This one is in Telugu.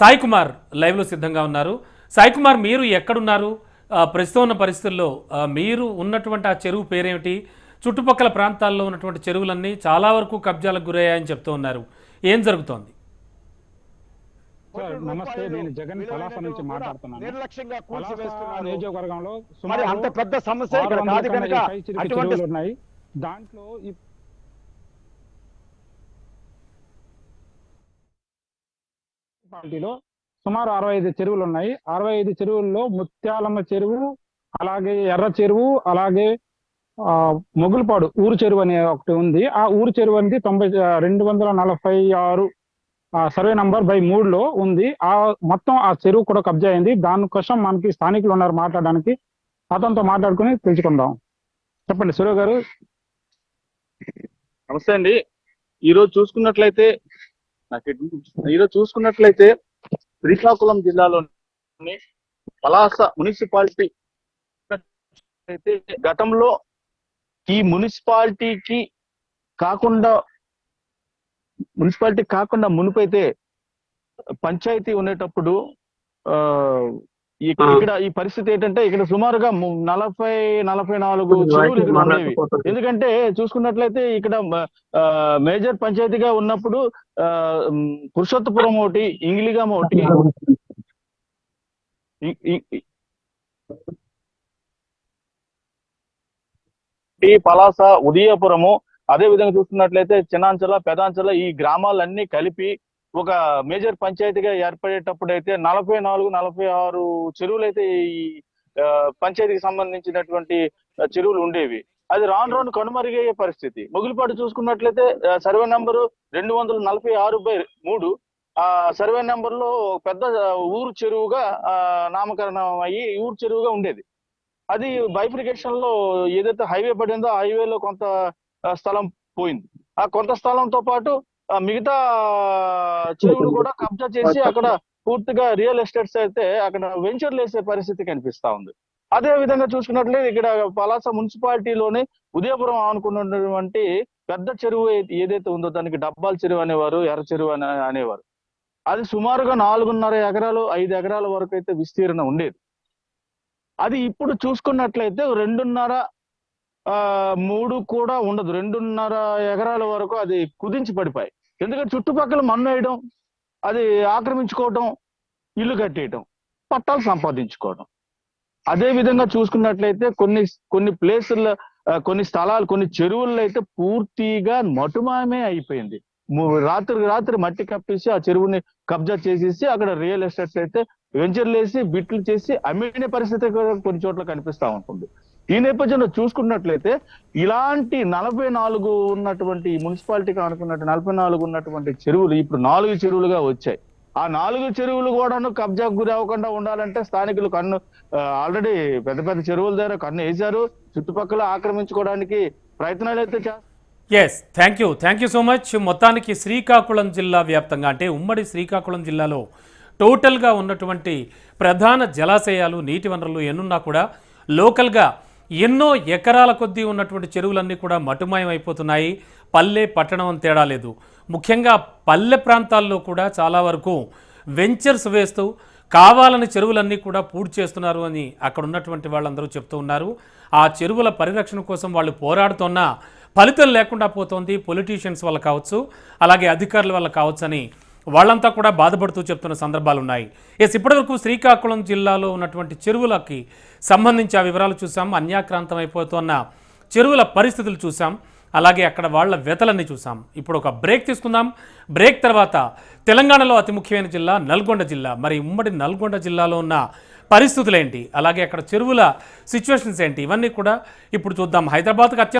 సాయి కుమార్ లైవ్లో సిద్ధంగా ఉన్నారు. సాయి కుమార్ మీరు ఎక్కడున్నారు? ప్రస్తుతం ఉన్న పరిస్థితుల్లో మీరు ఉన్నటువంటి ఆ చెరువు పేరేమిటి? చుట్టుపక్కల ప్రాంతాల్లో ఉన్నటువంటి చెరువులన్నీ చాలా వరకు కబ్జాలకు గురయ్యాయని చెప్తూ ఉన్నారు. ఏం జరుగుతోంది? నమస్తే నేను జగన్ పలాస నుంచి మాట్లాడుతున్నాను. నిర్లక్ష్యంగా పలాస కూల్చివేస్తున్నారు నియోజకవర్గంలో మరి సుమారు అంత పెద్ద సమస్య ఇక్కడ 600 కాదు కన్నా కనుక పై చిలికి అటువంటి చెరువులు ఉన్నాయి దాంట్లో ఈ మున్సిపాలిటీలో సుమారు అరవై ఐదు చెరువులు ఉన్నాయి. అరవై ఐదు చెరువుల్లో ముత్యాలమ్మ చెరువు అలాగే ఎర్ర చెరువు అలాగే ఆ, మొగులపాడు ఊరు చెరువు అనే ఒకటి ఉంది. ఆ ఊరు చెరువు అనేది తొంభై రెండు వందల నలభై ఆరు ఆ సర్వే నంబర్ బై మూడులో ఉంది. ఆ మొత్తం ఆ చెరువు కూడా కబ్జా అయింది. దానికోసం మనకి స్థానికులు ఉన్నారు మాట్లాడడానికి. అతనితో మాట్లాడుకుని తెలుసుకుందాం చెప్పండి సురేవ్ గారు. నమస్తే అండి. ఈరోజు చూసుకున్నట్లయితే నాకు ఈరోజు చూసుకున్నట్లయితే శ్రీకాకుళం జిల్లాలోని పలాస మున్సిపాలిటీ అయితే గతంలో ఈ మున్సిపాలిటీకి కాకుండా మున్సిపాలిటీ కాకుండా మునుపైతే పంచాయతీ ఉండేటప్పుడు ఆ ఇక్కడ ఈ పరిస్థితి ఏంటంటే ఇక్కడ సుమారుగా నలభై నలభై నాలుగు చెరువులు ఇక్కడ ఉండేవి. ఎందుకంటే చూసుకున్నట్లయితే ఇక్కడ మేజర్ పంచాయతీగా ఉన్నప్పుడు పురుషోత్తపురం ఒకటి ఇంగిలిగామ ఒకటి. పలాస ఉదయపురము అదే విధంగా చూస్తున్నట్లయితే చిన్నాంచల పెదాంచల ఈ గ్రామాలన్నీ కలిపి ఒక మేజర్ పంచాయతీగా ఏర్పడేటప్పుడు అయితే నలభై నాలుగు నలభై ఆరు చెరువులు అయితే ఈ పంచాయతీకి సంబంధించినటువంటి చెరువులు ఉండేవి. అది రాను రాను కనుమరుగయ్యే పరిస్థితి. మొగిలిపాటు చూసుకున్నట్లయితే సర్వే నంబరు రెండు వందల నలభై ఆరు బై మూడు. ఆ సర్వే నెంబర్లో పెద్ద ఊరు చెరువుగా నామకరణం అయ్యి ఊరు చెరువుగా ఉండేది. అది బైఫ్రికేషన్లో ఏదైతే హైవే పడిందో హైవేలో కొంత స్థలం పోయింది. ఆ కొంత స్థలంతో పాటు మిగతా చెరువులు కూడా కబ్జా చేసి అక్కడ పూర్తిగా రియల్ ఎస్టేట్స్ అయితే అక్కడ వెంచర్లు వేసే పరిస్థితి కనిపిస్తా ఉంది. అదే విధంగా చూసుకున్నట్లయితే ఇక్కడ పలాస మున్సిపాలిటీలోని ఉదయపురం అనుకున్నటువంటి పెద్ద చెరువు ఏదైతే ఉందో దానికి డబ్బాల చెరువు అనేవారు ఎర్ర చెరువు అనే అనేవారు. అది సుమారుగా నాలుగున్నర ఎకరాలు ఐదు ఎకరాల వరకు అయితే విస్తీర్ణం ఉండేది. అది ఇప్పుడు చూసుకున్నట్లయితే రెండున్నర ఆ, మూడు కూడా ఉండదు. రెండున్నర ఎకరాల వరకు అది కుదించి పడిపోయి ఎందుకంటే చుట్టుపక్కల మన్ను వేయడం అది ఆక్రమించుకోవటం ఇల్లు కట్టేయటం పట్టాలు సంపాదించుకోవడం. అదే విధంగా చూసుకున్నట్లయితే కొన్ని కొన్ని ప్లేసుల్లో కొన్ని స్థలాలు కొన్ని చెరువుల్లో అయితే పూర్తిగా మటుమామే అయిపోయింది. రాత్రి రాత్రికి రాత్రి మట్టి కప్పేసి ఆ చెరువుని కబ్జా చేసేసి అక్కడ రియల్ ఎస్టేట్స్ అయితే వెంచర్లు వేసి బిట్లు చేసి అమ్మిన పరిస్థితి కూడా కొన్ని చోట్ల కనిపిస్తా ఉంటుంది. ఈ నేపథ్యంలో చూసుకున్నట్లయితే ఇలాంటి నలభై నాలుగు ఉన్నటువంటి మున్సిపాలిటీగా మున్సిపాలిటీకి అనుకున్నట్టు నలభై నాలుగు ఉన్నటువంటి చెరువులు ఇప్పుడు నాలుగు చెరువులుగా వచ్చాయి. ఆ నాలుగు చెరువులు కూడాను కబ్జాకు గురి అవ్వకుండా ఉండాలంటే స్థానికులు కన్ను ఆల్రెడీ పెద్ద పెద్ద చెరువుల దగ్గర కన్ను వేశారు. చుట్టుపక్కల ఆక్రమించుకోవడానికి ప్రయత్నాలు అయితే yes thank you thank you so much మొత్తానికి శ్రీకాకుళం జిల్లా వ్యాప్తంగా అంటే ఉమ్మడి శ్రీకాకుళం జిల్లాలో టోటల్గా ఉన్నటువంటి ప్రధాన జలాశయాలు నీటి వనరులు ఎన్నున్నా కూడా లోకల్గా ఎన్నో ఎకరాల కొద్దీ ఉన్నటువంటి చెరువులన్నీ కూడా మటుమాయం అయిపోతున్నాయి పల్లె పట్టణం అని తేడా లేదు. ముఖ్యంగా పల్లె ప్రాంతాల్లో కూడా చాలా వరకు వెంచర్స్ వేస్తూ కావాలని చెరువులన్నీ కూడా పూర్తి చేస్తున్నారు అని అక్కడ ఉన్నటువంటి వాళ్ళందరూ చెప్తూ ఉన్నారు. ఆ చెరువుల పరిరక్షణ కోసం వాళ్ళు పోరాడుతున్నా ఫలితం లేకుండా పోతోంది. పొలిటీషియన్స్ వల్ల కావచ్చు అలాగే అధికారుల వల్ల కావచ్చు అని వాళ్ళంతా కూడా బాధపడుతూ చెప్తున్న సందర్భాలు ఉన్నాయి ఎస్ ఇప్పటివరకు శ్రీకాకుళం జిల్లాలో ఉన్నటువంటి చెరువులకి సంబంధించి ఆ వివరాలు చూసాం. అన్యాక్రాంతం అయిపోతున్న చెరువుల పరిస్థితులు చూసాం. అలాగే అక్కడ వాళ్ళ వ్యతలన్నీ చూసాం. ఇప్పుడు ఒక బ్రేక్ తీసుకుందాం. బ్రేక్ తర్వాత తెలంగాణలో అతి ముఖ్యమైన జిల్లా నల్గొండ జిల్లా. మరి ఉమ్మడి నల్గొండ జిల్లాలో ఉన్న పరిస్థితులు ఏంటి అలాగే అక్కడ చెరువుల సిచ్యువేషన్స్ ఏంటి? ఇవన్నీ కూడా ఇప్పుడు చూద్దాం. హైదరాబాద్కి అత్యంత